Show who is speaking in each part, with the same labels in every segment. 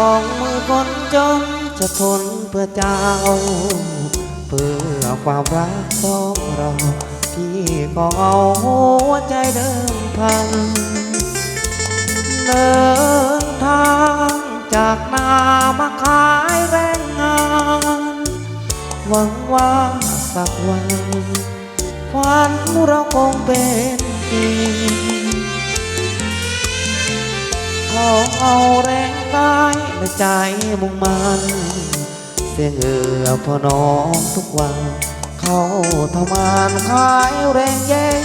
Speaker 1: องมือคนจนจะทนเพื่อเจ้า เพื่อความรักของเราพี่ก็เอาหัวใจเดิมพัน เดินทางจากนามาขายแรงงาน หวังว่าสักวันฝันเราคงเป็นจริงขอเอาแรง กายและใจมุ่งมันเสียเหงื่อพอน้องทุกวัน เข้าทำงานขายแรงแย่ง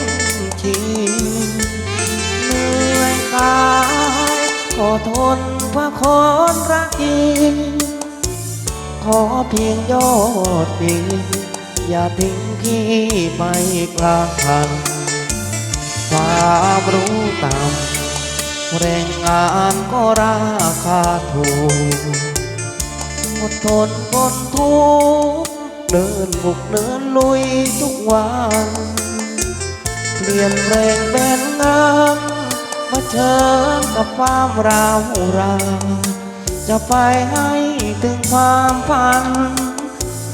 Speaker 1: ชิงเหนื่อยกายขอทนเพื่อคนรักจริงขอเพียงยอดดีอย่าทิ้งพี่ไปกลางคันความรู้ต่ำ แรงงานก็ราคาถูกอดทนทนทุกเดินบุกเดินลุยทุกวัน เปลี่ยนแรงเป็นเงินมาเชิญกับความราวรา จะไปให้ถึงความฝัน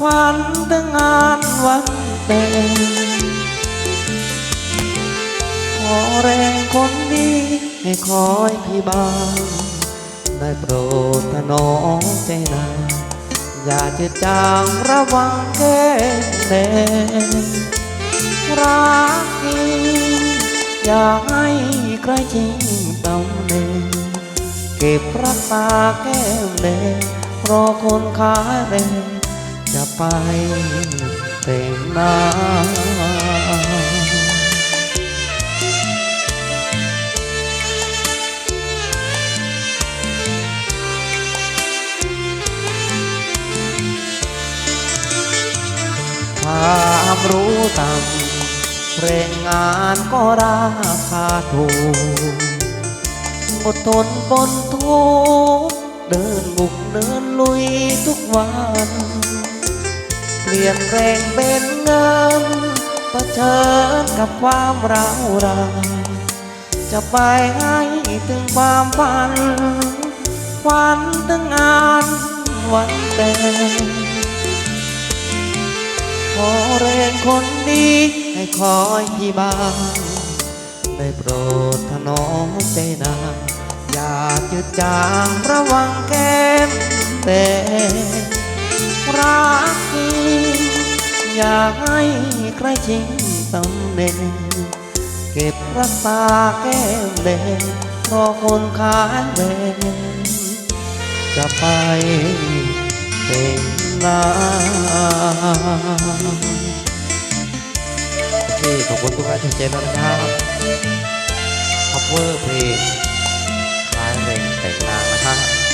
Speaker 1: ฝันถึงงานวันแต่งขอแรงคนดี ให้คอยพี่บ้างได้โปรดถนอมใจนาอย่าจะจางระวังแก้แดงรักจริงอย่าให้ใครจริงตำแหน่งเก็บรักษาแก้มแดงรอคนขายแรงจะไปแต่งหน้า รู้ต่ำแรงงานก็ราคาถูกอดทนบนทุกเดินบุกเดินลุยทุกวัน เปลี่ยนแรงเป็นเงินปะเชิญกับความร้าวรานจะไปให้ถึงความฝันฝันถึงงานวันแต่ง งคนดี ให้คอยพี่บ้างได้โปรดถนอมใจนางอย่าจืดจางระวังแก้มแต่รักจริงอย่าให้ใครชิงตำแหน่งเก็บรักษาแก้มแดงรอคนขายแรงจะไปเป็นนาง ขอบคุณทุกท่านที่เจด้วยนะครับคัฟเวอร์เพลงคลายเพลงแต่งนานนะครับ